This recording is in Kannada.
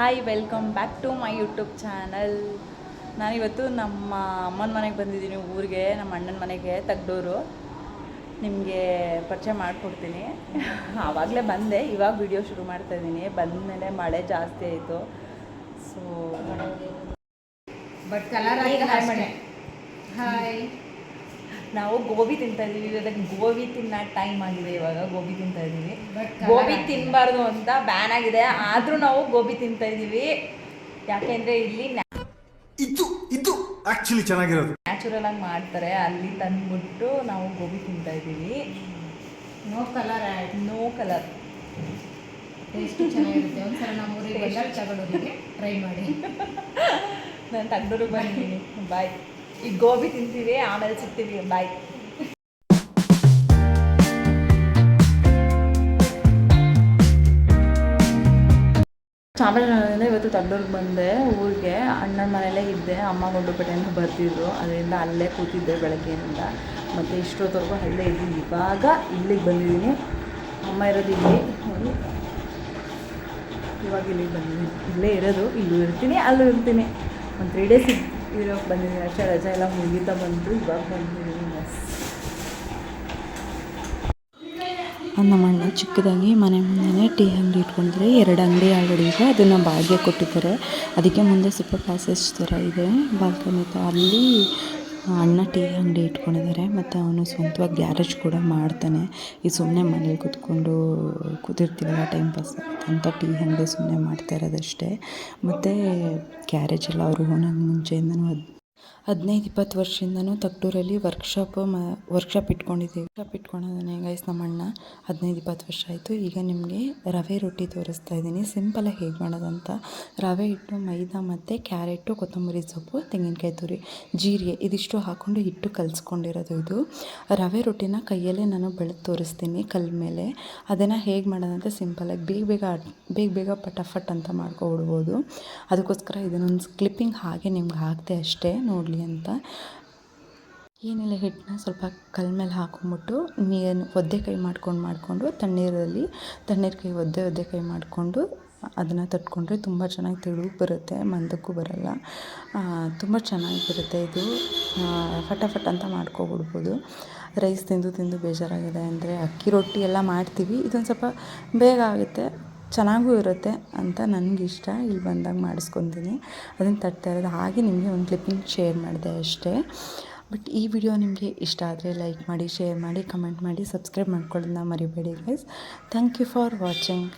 Hi welcome back to my YouTube channel ನಾನಿವತ್ತು ನಮ್ಮ ಅಮ್ಮನ ಮನೆಗೆ ಬಂದಿದ್ದೀನಿ ಊರಿಗೆ ನಮ್ಮ ಅಣ್ಣನ ಮನೆಗೆ ತಗ್ಡೂರು. ನಿಮಗೆ ಪರಿಚಯ ಮಾಡಿಕೊಡ್ತೀನಿ. ಆವಾಗಲೇ ಬಂದೆ ಇವಾಗ ವಿಡಿಯೋ ಶುರು ಮಾಡ್ತಾ ಇದ್ದೀನಿ. ಬಂದಮೇಲೆ ಮಳೆ ಜಾಸ್ತಿ ಆಯಿತು. ಸೊ ಬಟ್ ಕಲರ್ ಹಾಯ್ ನಾವು ಗೋಬಿ ತಿಂತಾ ಇದೀವಿ ಇವಾಗ ಗೋಬಿ ತಿನ್ನ ಟೈಮ್ ಆಗಿದೆ ಇವಾಗ. ಗೋಬಿ ತಿಂತಾ ಇದೀವಿ ಗೋಬಿ. ತಿನ್ನಬಾರ್ದು ಅಂತ ಬ್ಯಾನ್ ಆಗಿದೆ. ಆದ್ರೂ ನಾವು ಗೋಬಿ ತಿಂತಾ ಇದೀವಿ ಯಾಕೆಂದ್ರೆ ಇಲ್ಲಿ ಇದು ಇದು ಆಕ್ಚುಲಿ ಚೆನ್ನಾಗಿರೋದು. ನ್ಯಾಚುರಲ್ ಆಗಿ ಮಾಡ್ತಾರೆ. ಅಲ್ಲಿ ತಂದ್ಬಿಟ್ಟು ನಾವು ಗೋಬಿ ತಿಂತಾ ಇದೀವಿ no colour add no colour taste ಚೆನ್ನಾಗಿರುತ್ತೆ. ಒಂದ್ಸಲ ನಮ್ಮ ಊರಿಗೆ ಎಲ್ಲ ತಗೊಂಡೋಗಿ ಟ್ರೈ ಮಾಡಿ. ನಾನು ತಗ್ಡೂರಿಗೆ ಬಂದಿದ್ದೀನಿ. ಬಾಯ್ ಈಗ ಗೋಬಿ ತಿಂತೀವಿ, ಆಮೇಲೆ ಸಿಗ್ತೀವಿ. ಬಾಯ್ ಚಾಮರಾಜನಗರದಿಂದ ಇವತ್ತು ತಗ್ಡೂರಿಗೆ ಬಂದೆ, ಊರಿಗೆ. ಅಣ್ಣನ ಮನೆಯಲ್ಲೇ ಇದ್ದೆ, ಅಮ್ಮ ಅಂತ ಬರ್ತಿದ್ರು. ಅದರಿಂದ ಅಲ್ಲೇ ಕೂತಿದ್ದೆ ಬೆಳಗ್ಗೆಯಿಂದ. ಮತ್ತು ಇಷ್ಟೊತ್ತವರೆಗೂ ಅಲ್ಲೇ ಇದ್ದೀನಿ. ಇವಾಗ ಇಲ್ಲಿಗೆ ಬಂದಿದ್ದೀನಿ. ಅಮ್ಮ ಇರೋದು ಇಲ್ಲಿ. ಇವಾಗ ಇಲ್ಲಿಗೆ ಬಂದಿದ್ದೀನಿ. ಇಲ್ಲೇ ಇರೋದು. ಇಲ್ಲೂ ಇರ್ತೀನಿ, ಅಲ್ಲೂ ಇರ್ತೀನಿ. ಒಂದು ತ್ರೀ ಡೇಸ್ ಇರೋಕ್ಕೆ ಬಂದಿದ್ದೀನಿ. ಅಷ್ಟೇ ರಜೆ ಎಲ್ಲ ಬಂತು ಇವಾಗ ನಮ್ಮ ಅಣ್ಣ ಚಿಕ್ಕದಾಗಿ, ಮನೆ ಮುಂದೆ ಟೀ ಅಂಗಡಿ ಇಟ್ಕೊಂಡಿದ್ರೆ ಎರಡು ಅಂಗಡಿ ಆಲ್ರೆಡಿ ಇದೆ. ಅದನ್ನು ಬಾಡಿಗೆ ಕೊಟ್ಟಿದ್ದಾರೆ. ಅದಕ್ಕೆ ಮುಂದೆ ಸ್ವಲ್ಪ ಪ್ಯಾಸೇಜ್ ಥರ ಇದೆ. ಬಾಲ್ಕನಿ ಅಲ್ಲಿ ಅಣ್ಣ ಟೀ ಅಂಗಡಿ ಇಟ್ಕೊಂಡಿದ್ದಾರೆ ಮತ್ತು ಅವನು ಸ್ವಂತವಾಗಿ ಗ್ಯಾರೇಜ್ ಕೂಡ ಮಾಡ್ತಾನೆ. ಈ ಸುಮ್ಮನೆ ಮನೇಲಿ ಕೂತ್ಕೊಂಡು ಕೂತಿರ್ತೀವಲ್ಲ ಟೈಮ್ ಪಾಸ್ ಅಂತ ಟೀ ಅಂಗಡಿ ಸುಮ್ಮನೆ ಮಾಡ್ತಾ ಇರೋದಷ್ಟೇ. ಮತ್ತು ಗ್ಯಾರೇಜ್ ಎಲ್ಲ ಅವರು ಹೋಗೋಕೆ ಮುಂಚೆಯಿಂದನೂ ಅದು ಹದಿನೈದು, ಇಪ್ಪತ್ತು ವರ್ಷದಿಂದನೂ ತಕ್ಟೂರಲ್ಲಿ ವರ್ಕ್ಶಾಪ್, ಮ, ವರ್ಕ್ಶಾಪ್ ಇಟ್ಕೊಂಡಿದ್ದೀವಿ. ವರ್ಕ್ಶಾಪ್ ಇಟ್ಕೊಂಡಿದ್ದಾನೆ ಗೈಸ್ ನಮ್ಮ ಅಣ್ಣ ಹದಿನೈದು, ಇಪ್ಪತ್ತು ವರ್ಷ ಆಯಿತು. ಈಗ ನಿಮಗೆ ರವೆ ರೊಟ್ಟಿ ತೋರಿಸ್ತಾ ಇದ್ದೀನಿ. ಸಿಂಪಲಾಗಿ ಹೇಗೆ ಮಾಡೋದಂತ. ರವೆ ಹಿಟ್ಟು, ಮೈದಾ ಮತ್ತು ಕ್ಯಾರೆಟು, ಕೊತ್ತಂಬರಿ ಸೊಪ್ಪು, ತೆಂಗಿನಕಾಯಿ ತುರಿ, ಜೀರಿಗೆ ಇದಿಷ್ಟು ಹಾಕ್ಕೊಂಡು ಹಿಟ್ಟು ಕಲಿಸ್ಕೊಂಡಿರೋದು ಇದು. ರವೆ ರೊಟ್ಟಿನ ಕೈಯಲ್ಲೇ ನಾನು ಬೆಳೆದು ತೋರಿಸ್ತೀನಿ ಕಲ್ ಮೇಲೆ. ಅದನ್ನು ಹೇಗೆ ಮಾಡೋದಂತ ಸಿಂಪಲಾಗಿ ಬೇಗ ಬೇಗ ಬೇಗ ಬೇಗ ಪಟಾಫಟ್ ಅಂತ ಮಾಡ್ಕೊಬಿಡ್ಬೋದು. ಅದಕ್ಕೋಸ್ಕರ ಇದನ್ನೊಂದು ಕ್ಲಿಪ್ಪಿಂಗ್ ಹಾಗೆ ನಿಮ್ಗೆ ಹಾಕ್ತೆ ಅಷ್ಟೇ. ನೋಡಲಿ ಅಂತ. ಏನಿಲ್ಲ ಹಿಟ್ಟನ್ನ ಸ್ವಲ್ಪ ಕಲ್ ಮೇಲೆ ಹಾಕೊಂಬಿಟ್ಟು ನೀರನ್ನು ಒದ್ದೆ ಕೈ ಮಾಡ್ಕೊಂಡು ಮಾಡಿಕೊಂಡು ತಣ್ಣೀರಲ್ಲಿ ತಣ್ಣೀರು ಕೈ ಒದ್ದೆ ಒದ್ದೆ ಕೈ ಮಾಡಿಕೊಂಡು ಅದನ್ನು ತಟ್ಕೊಂಡ್ರೆ ತುಂಬ ಚೆನ್ನಾಗಿ ತೆಳುಗು ಬರುತ್ತೆ ಮಂದಕ್ಕೂ ಬರಲ್ಲ. ತುಂಬ ಚೆನ್ನಾಗಿರುತ್ತೆ ಇದು. ಆ, ಫಟಾಫಟ್ ಅಂತ ಮಾಡ್ಕೊಬಿಡ್ಬೋದು. ರೈಸ್ ತಿಂದು ತಿಂದು ಬೇಜಾರಾಗಿದೆ ಅಂದರೆ ಅಕ್ಕಿ ರೊಟ್ಟಿ ಎಲ್ಲ ಮಾಡ್ತೀವಿ. ಇದೊಂದು ಸ್ವಲ್ಪ ಬೇಗ ಆಗುತ್ತೆ. ಚೆನ್ನಾಗೂ ಇರುತ್ತೆ ಅಂತ ನನಗಿಷ್ಟ. ಇಲ್ಲಿ ಬಂದಾಗ ಮಾಡಿಸ್ಕೊತೀನಿ. ಅದನ್ನು ತಟ್ತಾ ಇರೋದು. ಹಾಗೆ ನಿಮಗೆ ಒಂದು ಕ್ಲಿಪ್ಪಿಂಗ್ ಶೇರ್ ಮಾಡಿದೆ ಅಷ್ಟೇ. ಬಟ್ ಈ ವಿಡಿಯೋ ನಿಮಗೆ ಇಷ್ಟ ಆದರೆ ಲೈಕ್ ಮಾಡಿ ಶೇರ್ ಮಾಡಿ ಕಮೆಂಟ್ ಮಾಡಿ ಸಬ್ಸ್ಕ್ರೈಬ್ ಮಾಡ್ಕೊಳ್ಳೋದನ್ನ ಮರಿಬೇಡಿ guys thank you for watching